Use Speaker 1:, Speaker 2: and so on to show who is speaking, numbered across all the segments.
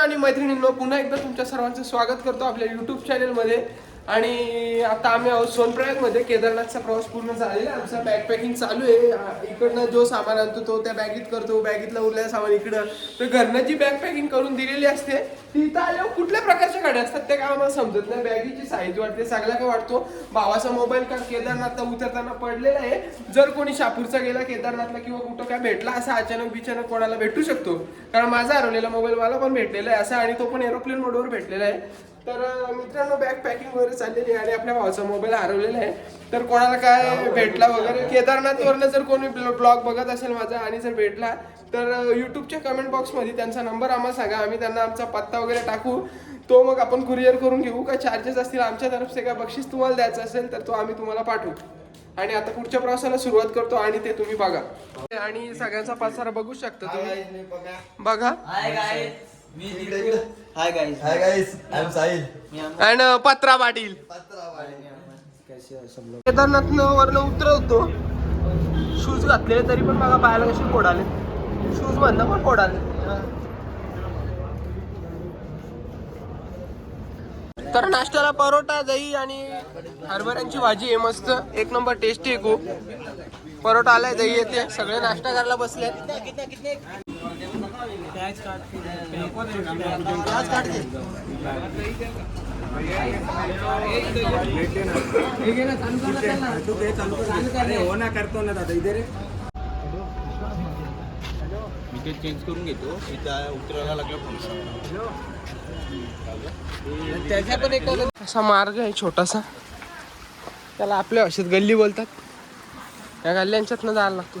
Speaker 1: आणि मैत्रिणींनो पुन्हा एकदा तुमच्या सर्वांचं स्वागत करतो आपल्या युट्यूब चॅनलमध्ये आणि आता आम्ही आहोत सोनप्रयागमध्ये. केदारनाथचा प्रवास पूर्ण झालेला आहे. आमचा बॅग पॅकिंग चालू आहे. इकडनं जो सामान आणतो तो त्या बॅगीत करतो. बॅगीतला उरलेलं सामान इकडं. तर घरनं जी बॅग पॅकिंग करून दिलेली असते ती इथं आल्यावर कुठल्या प्रकारच्या गाड्या असतात ते काय आम्हाला समजत नाही. बॅगीची साईज वाटते सगळ्या काय वाटतो? भावाचा मोबाईल का केदारनाथला उतरताना पडलेला आहे. जर कोणी शापूरचा गेला केदारनाथला किंवा कुठं काय भेटला असा अचानक बिचानक कोणाला भेटू शकतो. कारण माझा हरवलेला मोबाईल मला पण भेटलेला आहे. असा आणि तो पण एरोप्लेन मोडवर भेटलेला आहे. तर मित्रांनो बॅग पॅकिंग वगैरे चाललेली आहे आणि आपल्या भावाचा मोबाईल हरवलेला आहे. तर कोणाला काय भेटला वगैरे? केदारनाथवरनं जर कोणी ब्लॉग बघत असेल माझा आणि जर भेटला तर युट्यूबच्या कमेंट बॉक्समध्ये त्यांचा नंबर आम्हाला सांगा. आम्ही त्यांना आमचा पत्ता वगैरे टाकू. तो मग आपण कुरिअर करून घेऊ. काय चार्जेस असतील आमच्या तर्फे काय बक्षीस तुम्हाला द्यायचं असेल तर तो आम्ही तुम्हाला पाठवू. आणि आता पुढच्या प्रवासाला सुरुवात करतो आणि ते तुम्ही बघा. आणि सगळ्यांचा पसारा बघू शकता तुम्ही. बघा.
Speaker 2: Hi. Hi
Speaker 3: guys I am Sahil.
Speaker 1: And Patra Patil. Kedarnath वरनं उतरवतो. शूज घातलेले तरी पण बघा पायाला कसे फोड आले. शूज मधनं पण फोड आले. तर नाश्त्याला परोटा दही आणि हरभऱ्यांची भाजी आहे. मस्त. एक नंबर टेस्टी आहे खूप. परोटा आलाय दही येते. सगळे नाश्ता करायला बसले
Speaker 4: हो ना करतो ना दादा इथे रे
Speaker 3: मी ते चेंज करून घेतो. इथं उतरायला लागलं
Speaker 1: त्याच्या पण एक असा मार्ग आहे छोटासा. त्याला आपल्या भाषेत गल्ली बोलतात. त्या गल्ल्यांच्यातनं जायला लागतो.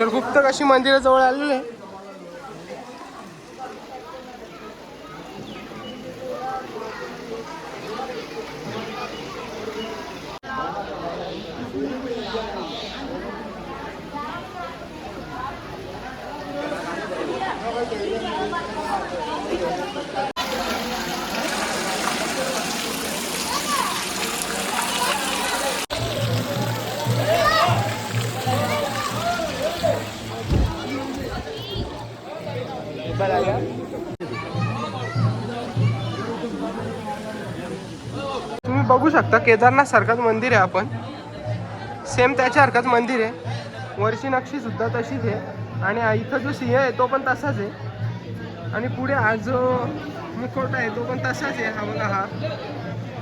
Speaker 1: तर गुप्त कशी मंदिराजवळ आलेलं आहे. बघू शकता केदारनाथ सारखंच मंदिर आहे आपण. सेम त्याच्यासारखंच मंदिर आहे. वरची नक्षी सुद्धा तशीच आहे. आणि इथं जो सिंह आहे तो पण तसाच आहे. आणि पुढे हा जो मुखवटा आहे तो पण तसाच आहे. हा बघा हा.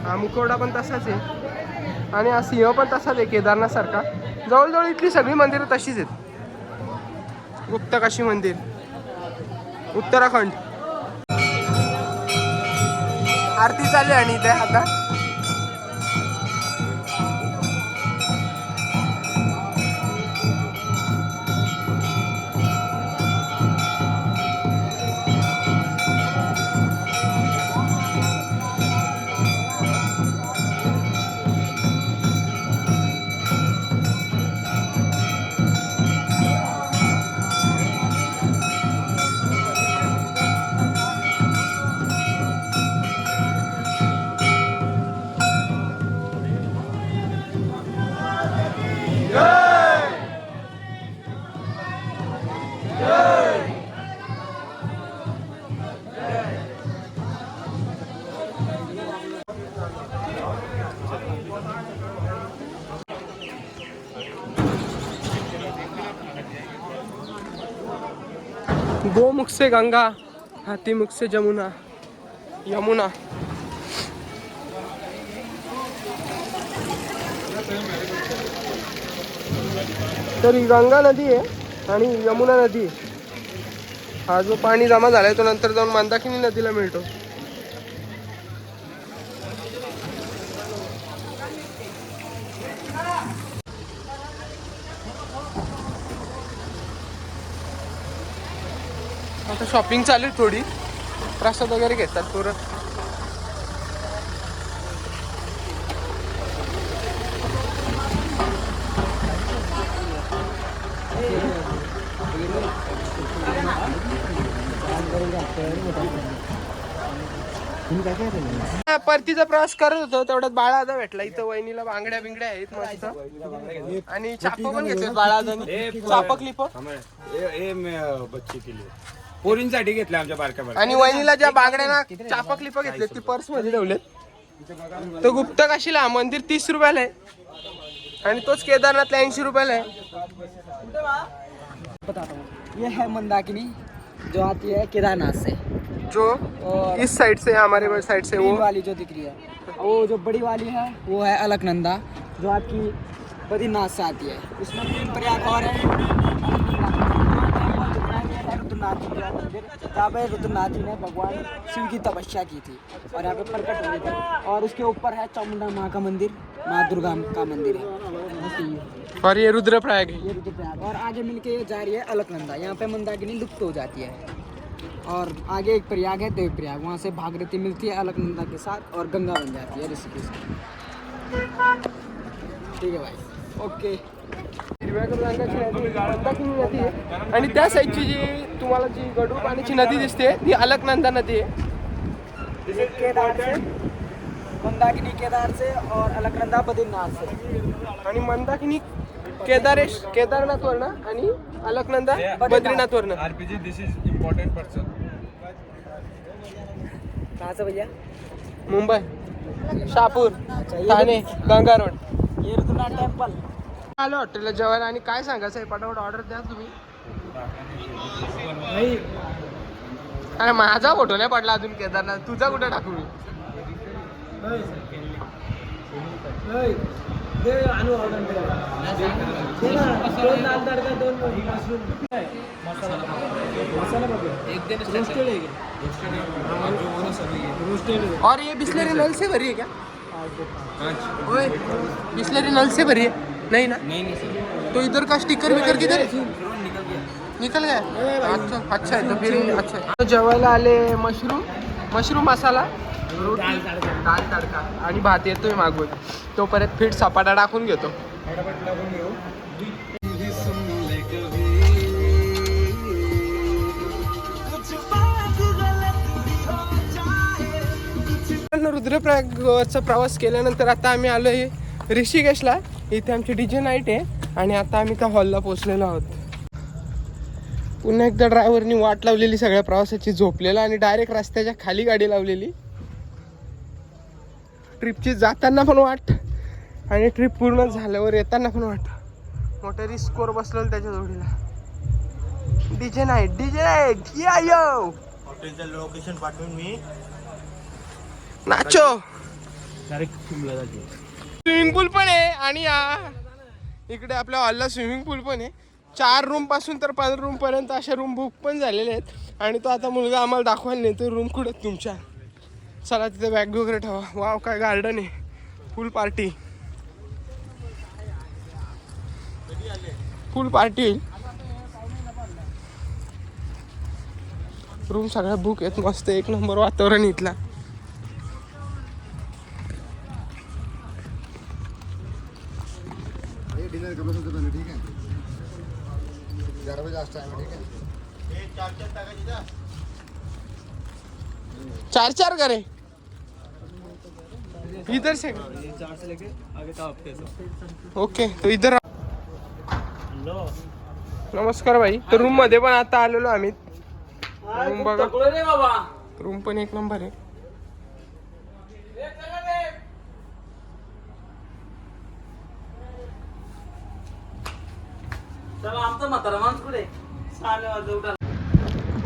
Speaker 1: हा मुखवटा पण तसाच आहे. आणि हा सिंह पण तसाच आहे केदारनाथसारखा जवळजवळ इथली सगळी मंदिरं तशीच आहेत. गुप्तकाशी मंदिर. उत्तराखंड. आरती चालू आहे आणि इथे आता. गोमुख से गंगा हाथी मुख से जमुना यमुना तर ही गंगा नदी आहे आणि यमुना नदी आहे. हा जो पाणी जमा झालाय तो नंतर जाऊन मंदाकिनी नदीला मिळतो आता शॉपिंग चालू आहे थोडी. प्रसाद वगैरे घेतात पोरं. हा, परतीचा प्रवास करत होतो तेवढ्यात बाळादा भेटला. इथं वहिनीला बांगड्या बिंगड्या आहेत मस्त. आणि चाप पण घेतले बाळा चाप क्लिप
Speaker 4: पोरींसाठी घेतले आमच्या बारक्या बारक्या.
Speaker 1: आणि वहिनीला ज्या बांगड्यांना चाप क्लिप घेतले ती पर्समध्ये ठेवलेत. तो गुप्त काशीला मंदिर तीस रुपयाला आहे. आणि तोच केदारनाथला ऐंशी रुपयाला आहे.
Speaker 2: हूँ ये है मंदाकिनी जो आती है केदारनाथ से।
Speaker 1: जो इस साइड से हमारे साइड से वो।
Speaker 2: वाली जो दिख रही है। वो जो बड़ी वाली है वो है अलकनंदा जो आपकी बद्रीनाथ से आती है। उसमें तीन प्रयाग और है। जहाँ पे रुद्रनाथ जी ने भगवान शिव की तपस्या की थी और यहाँ पे प्रकट हुए थे। और उसके ऊपर है चामुंडा माँ का मंदिर माँ दुर्गा का मंदिर है।
Speaker 1: और ये रुद्रप्रयाग है।
Speaker 2: ये रुद्रप्रयाग। और आगे मिलके ये जा रही है अलकनंदा। यहाँ पे मंदाकिनी लुप्त हो जाती है। और आगे एक प्रयाग है देव प्रयाग वहाँ से भागीरथी मिलती है अलकनंदा के साथ और गंगा बन जाती है ऋषिकेश। ठीक है भाई। ओके।
Speaker 1: नदी मंदाकिनी नदी आहे. आणि त्या साईडची जी तुम्हाला जी गडू पाण्याची नदी दिसते ती अलकनंदा नदी आहे.
Speaker 2: ये केदार से मंदाकिनी केदार से और अलकनंदा बद्रीनाथ से
Speaker 1: आणि मंदाकिनी केदारेश केदारनाथवरनं आणि Alaknanda बद्रीनाथवरनं.
Speaker 4: RPG this is important person
Speaker 2: कहाँ से भैया?
Speaker 1: मुंबई शहापूर
Speaker 2: ये
Speaker 1: ठाणे गंगा रोड
Speaker 2: ये रुद्रनाथ टेम्पल.
Speaker 1: आलो हॉटेलला जेवायला आणि काय सांगायचं आहे? पटापट ऑर्डर द्या तुम्ही. अरे माझा फोटो नाही पडला अजून केदारनाथ. तुझा कुठे टाकू मी? और ये बिस्लरी नल से भरी है क्या? ओए बिस्लरी नल से भरी है। नहीं ना?
Speaker 4: नहीं नहीं सर
Speaker 1: तो इधर का स्टिकर विकर किधर? निकल गया। अच्छा अच्छा है तो फिर अच्छा है। तो जेवायला आले मशरूम मशरूम मसाला रोटी दाल तडका आणि भात येतोय मागून. तो परत फिट सपाटा टाकून घेतो. रुद्रप्रयागचा प्रवास केल्यानंतर आता आम्ही आलो आहे ऋषिकेशला. इथे आमची डीजे नाईट आहे आणि आता आम्ही त्या हॉलला पोहोचलेलो आहोत. पुन्हा एकदा ड्रायव्हरनी वाट लावलेली सगळ्या प्रवासाची झोपलेला आणि डायरेक्ट रस्त्याच्या खाली गाडी लावलेली. ट्रिपची जाताना पण वाट आणि ट्रिप पूर्ण झाल्यावर येताना पण वाट. मोठं रिस्कोर बसलेलं त्याच्या जोडीला. डीजे नाईट डीजे नाईट या यो!
Speaker 3: हॉटेलचं लोकेशन पाठवून मी.
Speaker 1: नाचो!
Speaker 3: डायरेक्ट शिमला जाते
Speaker 1: स्विमिंग पूल पण आहे आणि या इकडे आपल्या हॉलला स्विमिंग पूल पण आहे. चार रूमपासून तर पंधरा रूम पर्यंत अशा रूम बुक पण झालेले आहेत. आणि तो आता मुलगा आम्हाला दाखवायला तर रूम कुठं? तुमच्या. चला तिथे बॅग वगैरे ठेवा. वाव काय गार्डन आहे. फुल पार्टी फुल पार्टी होईल रूम सगळ्या बुक आहेत. मस्त एक नंबर वातावरण इथला.
Speaker 5: डिनर करू शकतो तुम्ही ठीक आहे? चार बजे लास्ट आहे ठीक आहे?
Speaker 1: चार चार करे. इधर से.
Speaker 3: चार से लेके आगे का आपके
Speaker 1: ओके तो इधर नमस्कार भाई तर रूममध्ये पण आता आलेलो आम्ही. रूम बघा. रूम पण एक नंबर आहे.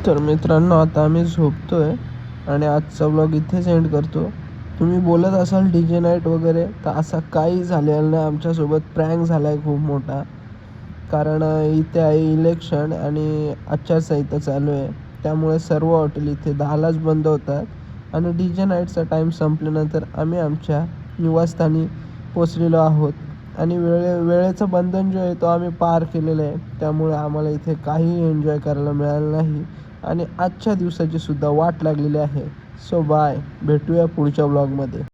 Speaker 1: तर मित्रांनो आता आम्ही झोपतोय आणि आजचा ब्लॉग इथेच एंड करतो. तुम्ही बोलत असाल डी जे नाईट वगैरे तर असा काही झालेला नाही. आमच्यासोबत प्रँक झाला आहे खूप मोठा. कारण इथे आहे इलेक्शन आणि आचारसंहिता चालू आहे. त्यामुळे सर्व हॉटेल इथे दहालाच बंद होतात. आणि डी जे नाईटचा टाईम संपल्यानंतर आम्ही आमच्या निवासस्थानी पोचलेलो आहोत. आणि वेळे वेळेचं बंधन जो आहे तो आम्ही पार केलेलं आहे. त्यामुळे आम्हाला इथे काहीही एन्जॉय करायला मिळालं नाही.
Speaker 6: आणि आजच्या दिवसाची सुद्धा वाट लागलेली आहे. सो बाय भेटूया पुढच्या ब्लॉगमध्ये